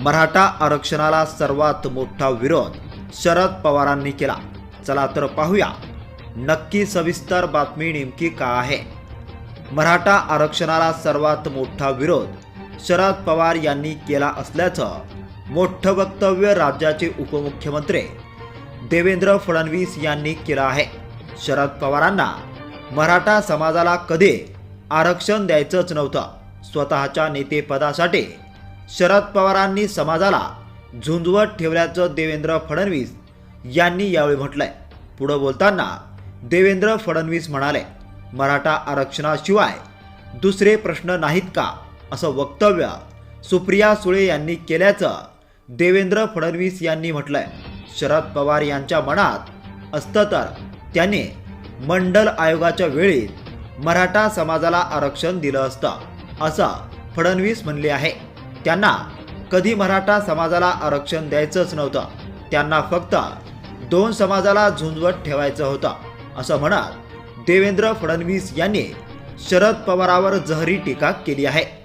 मराठा आरक्षणाला सर्वात मोठा विरोध शरद पवारांनी केला. चला तर पाहूया. नक्की सविस्तर बातमी नेमकी का आहे? मराठा आरक्षणाला सर्वात मोठा विरोध शरद पवार यांनी केला असल्याचं मोठं वक्तव्य राज्याचे उपमुख्यमंत्री देवेंद्र फडणवीस यांनी केलं आहे. शरद पवारांना मराठा समाजाला कधी आरक्षण द्यायचंच नव्हतं. स्वतःच्या नेतेपदासाठी शरद पवारांनी समाजाला झुंजवत ठेवल्याचं देवेंद्र फडणवीस यांनी यावेळी म्हटलंय. पुढं बोलताना देवेंद्र फडणवीस म्हणाले मराठा आरक्षणाशिवाय दुसरे प्रश्न नाहीत का? असं वक्तव्य सुप्रिया सुळे यांनी केल्याचं देवेंद्र फडणवीस यांनी म्हटलंय. शरद पवार यांच्या मनात असतं तर त्यांनी मंडल आयोगाच्या वेळी मराठा समाजाला आरक्षण दिलं असतं असं फडणवीस म्हणले आहे. त्यांना कधी मराठा समाजाला आरक्षण द्यायचंच नव्हतं. त्यांना फक्त दोन समाजाला झुंजवत ठेवायचं होतं असं म्हणत देवेंद्र फडणवीस यांनी शरद पवारावर जहरी टीका केली आहे.